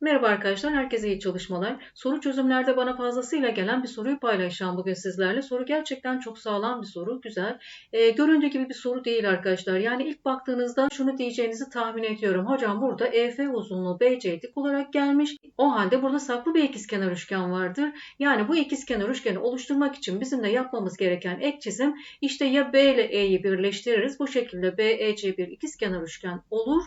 Merhaba arkadaşlar, herkese iyi çalışmalar. Soru çözümlerde bana fazlasıyla gelen bir soruyu paylaşacağım bugün sizlerle. Soru gerçekten çok sağlam bir soru, güzel. E, göründüğü gibi bir soru değil arkadaşlar. Yani ilk baktığınızda şunu diyeceğinizi tahmin ediyorum. Hocam burada EF uzunluğu BC dik olarak gelmiş. O halde burada saklı bir ikizkenar üçgen vardır. Yani bu ikizkenar üçgeni oluşturmak için bizim de yapmamız gereken ek çizim işte ya B ile E'yi birleştiririz. Bu şekilde BEC bir ikizkenar üçgen olur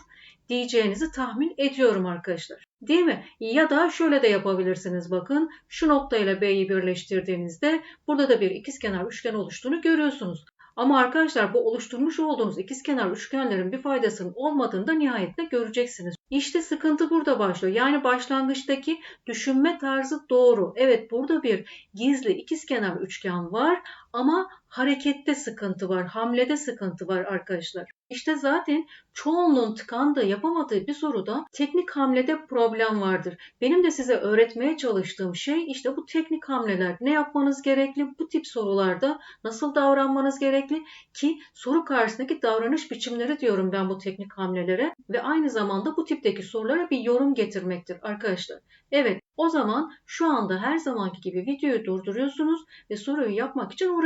diyeceğinizi tahmin ediyorum arkadaşlar. Değil mi? Ya da şöyle de yapabilirsiniz bakın. Şu noktayla B'yi birleştirdiğinizde burada da bir ikizkenar üçgen oluştuğunu görüyorsunuz. Ama arkadaşlar bu oluşturmuş olduğunuz ikizkenar üçgenlerin bir faydasının olmadığını da nihayetinde göreceksiniz. İşte sıkıntı burada başlıyor. Yani başlangıçtaki düşünme tarzı doğru. Evet burada bir gizli ikizkenar üçgen var ama harekette sıkıntı var, hamlede sıkıntı var arkadaşlar. İşte zaten çoğunluğun tıkandığı, yapamadığı bir soruda teknik hamlede problem vardır. Benim de size öğretmeye çalıştığım şey işte bu teknik hamleler. Ne yapmanız gerekli? Bu tip sorularda nasıl davranmanız gerekli? Ki soru karşısındaki davranış biçimleri diyorum ben bu teknik hamlelere ve aynı zamanda bu tipteki sorulara bir yorum getirmektir arkadaşlar. Evet o zaman şu anda her zamanki gibi videoyu durduruyorsunuz ve soruyu yapmak için uğraşıyorsunuz.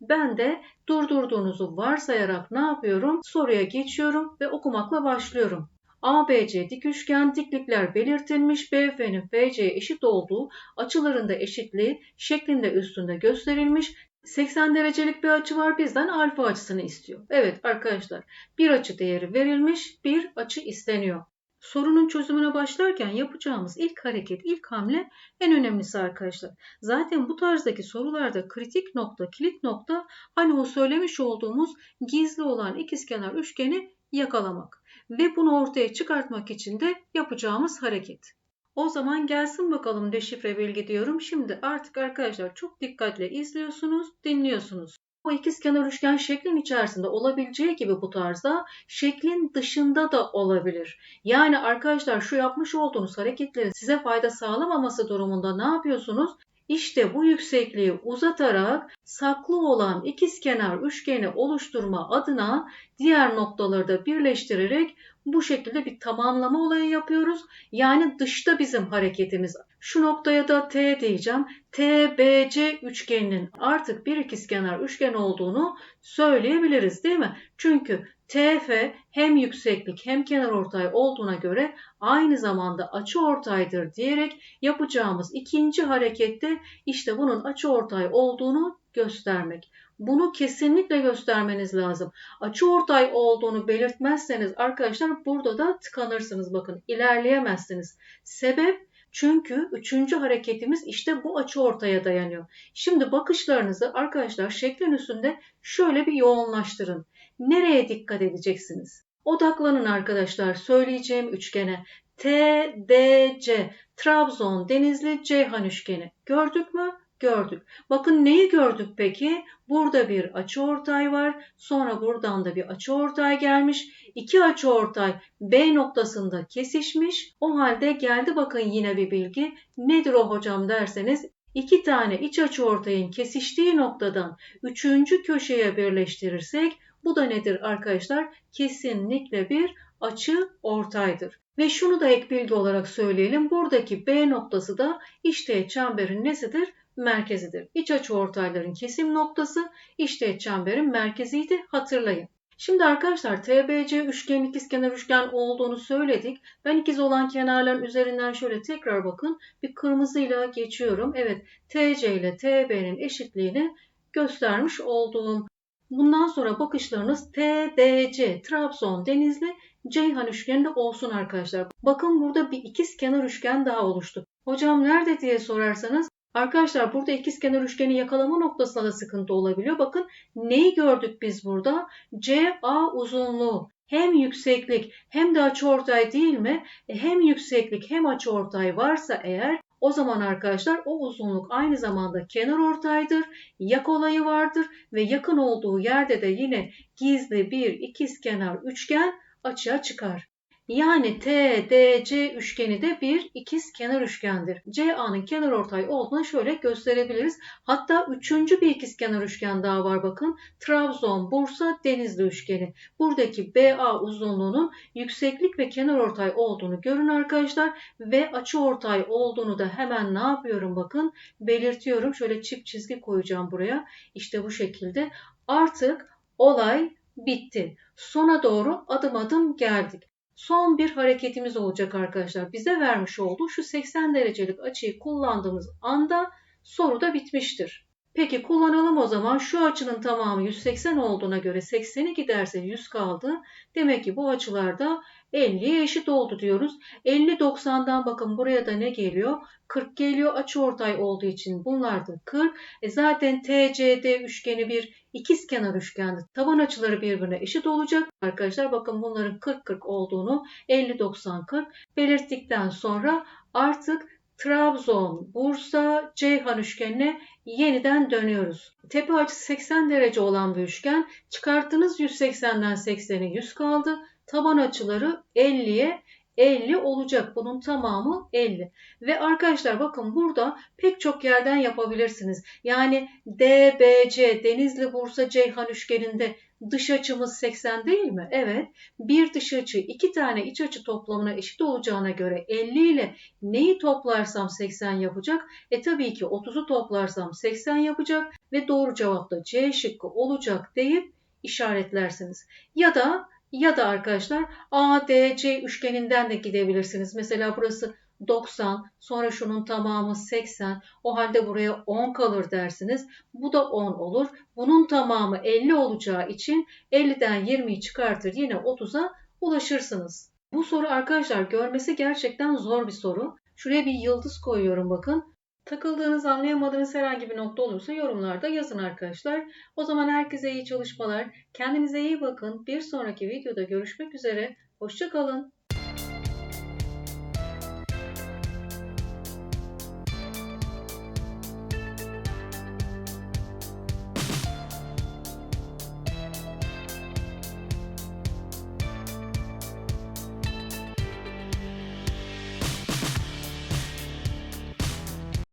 Ben de durdurduğunuzu varsayarak ne yapıyorum? Soruya geçiyorum ve okumakla başlıyorum. ABC dik üçgen diklikler belirtilmiş. BF'nin FC'ye eşit olduğu açılarında eşitliği şeklinde üstünde gösterilmiş. 80 derecelik bir açı var bizden alfa açısını istiyor. Evet arkadaşlar bir açı değeri verilmiş bir açı isteniyor. Sorunun çözümüne başlarken yapacağımız ilk hareket, ilk hamle en önemlisi arkadaşlar. Zaten bu tarzdaki sorularda kritik nokta, kilit nokta hani o söylemiş olduğumuz gizli olan ikizkenar üçgeni yakalamak. Ve bunu ortaya çıkartmak için de yapacağımız hareket. O zaman gelsin bakalım deşifre bilgi diyorum. Şimdi artık arkadaşlar çok dikkatle izliyorsunuz, dinliyorsunuz. Bu ikizkenar üçgen şeklin içerisinde olabileceği gibi bu tarzda şeklin dışında da olabilir. Yani arkadaşlar şu yapmış olduğunuz hareketlerin size fayda sağlamaması durumunda ne yapıyorsunuz? İşte bu yüksekliği uzatarak saklı olan ikizkenar üçgeni oluşturma adına diğer noktaları da birleştirerek bu şekilde bir tamamlama olayı yapıyoruz. Yani dışta bizim hareketimiz. Şu noktaya da T diyeceğim. TBC üçgeninin artık bir ikizkenar üçgen olduğunu söyleyebiliriz değil mi? Çünkü TF hem yükseklik hem kenarortay olduğuna göre aynı zamanda açıortaydır diyerek yapacağımız ikinci harekette işte bunun açıortay olduğunu göstermek. Bunu kesinlikle göstermeniz lazım. Açı ortay olduğunu belirtmezseniz arkadaşlar burada da tıkanırsınız. Bakın ilerleyemezsiniz. Sebep çünkü üçüncü hareketimiz işte bu açı ortaya dayanıyor. Şimdi bakışlarınızı arkadaşlar şeklin üstünde şöyle bir yoğunlaştırın. Nereye dikkat edeceksiniz? Odaklanın arkadaşlar söyleyeceğim üçgene. TDC, Trabzon, Denizli, Ceyhan üçgeni. Gördük mü? Gördük. Bakın neyi gördük peki? Burada bir açıortay var. Sonra buradan da bir açıortay gelmiş. İki açıortay B noktasında kesişmiş. O halde geldi bakın yine bir bilgi. Nedir o hocam derseniz iki tane iç açıortayın kesiştiği noktadan üçüncü köşeye birleştirirsek bu da nedir arkadaşlar? Kesinlikle bir açı ortaydır. Ve şunu da ek bilgi olarak söyleyelim. Buradaki B noktası da işte çemberin nesidir? Merkezidir. İç açı ortayların kesim noktası işte çemberin merkeziydi hatırlayın. Şimdi arkadaşlar TBC üçgen ikizkenar üçgen olduğunu söyledik. Ben ikiz olan kenarların üzerinden şöyle tekrar bakın. Bir kırmızıyla geçiyorum. Evet TC ile TB'nin eşitliğini göstermiş olduğum. Bundan sonra bakışlarınız TDC, Trabzon, Denizli, Ceyhan üçgeninde olsun arkadaşlar. Bakın burada bir ikiz kenar üçgen daha oluştu. Hocam nerede diye sorarsanız Arkadaşlar burada ikizkenar üçgeni yakalama noktasında da sıkıntı olabiliyor. Bakın neyi gördük biz burada? CA uzunluğu hem yükseklik hem de açıortay değil mi? E, hem yükseklik hem açıortay varsa eğer o zaman arkadaşlar o uzunluk aynı zamanda kenar ortaydır, yak olayı vardır ve yakın olduğu yerde de yine gizli bir ikizkenar üçgen açığa çıkar. Yani TDC üçgeni de bir ikiz kenar üçgendir. CA'nın kenar ortay olduğunu şöyle gösterebiliriz. Hatta üçüncü bir ikiz kenar üçgen daha var bakın. Trabzon, Bursa, Denizli üçgeni. Buradaki BA uzunluğunun yükseklik ve kenar ortay olduğunu görün arkadaşlar. Ve açı ortay olduğunu da hemen ne yapıyorum bakın belirtiyorum. Şöyle çift çizgi koyacağım buraya. İşte bu şekilde. Artık olay bitti. Sona doğru adım adım geldik. Son bir hareketimiz olacak arkadaşlar. Bize vermiş olduğu şu 80 derecelik açıyı kullandığımız anda soru da bitmiştir. Peki kullanalım o zaman. Şu açının tamamı 180 olduğuna göre 80'i giderse 100 kaldı. Demek ki bu açılarda 50'ye eşit oldu diyoruz. 50 90'dan bakın buraya da ne geliyor? 40 geliyor. Açı ortay olduğu için bunlar da 40. E zaten TCD üçgeni bir ikiz kenar üçgendi. Taban açıları birbirine eşit olacak. Arkadaşlar bakın bunların 40-40 olduğunu 50-90-40 belirttikten sonra artık Trabzon, Bursa, Ceyhan üçgenine yeniden dönüyoruz. Tepe açısı 80 derece olan bir üçgen. Çıkarttığınız 180'den 80'e 100 kaldı. Taban açıları 50'ye 50 olacak. Bunun tamamı 50. Ve arkadaşlar bakın burada pek çok yerden yapabilirsiniz. Yani DBC Denizli Bursa Ceyhan üçgeninde dış açımız 80 değil mi? Evet. Bir dış açı iki tane iç açı toplamına eşit olacağına göre 50 ile neyi toplarsam 80 yapacak? E tabii ki 30'u toplarsam 80 yapacak ve doğru cevap da C şıkkı olacak deyip işaretlersiniz. Ya da ya da arkadaşlar ADC üçgeninden de gidebilirsiniz. Mesela burası 90, sonra şunun tamamı 80. O halde buraya 10 kalır dersiniz. Bu da 10 olur. Bunun tamamı 50 olacağı için 50'den 20'yi çıkartır yine 30'a ulaşırsınız. Bu soru arkadaşlar görmesi gerçekten zor bir soru. Şuraya bir yıldız koyuyorum bakın. Takıldığınız, anlayamadığınız herhangi bir nokta olursa yorumlarda yazın arkadaşlar. O zaman herkese iyi çalışmalar. Kendinize iyi bakın. Bir sonraki videoda görüşmek üzere. Hoşçakalın.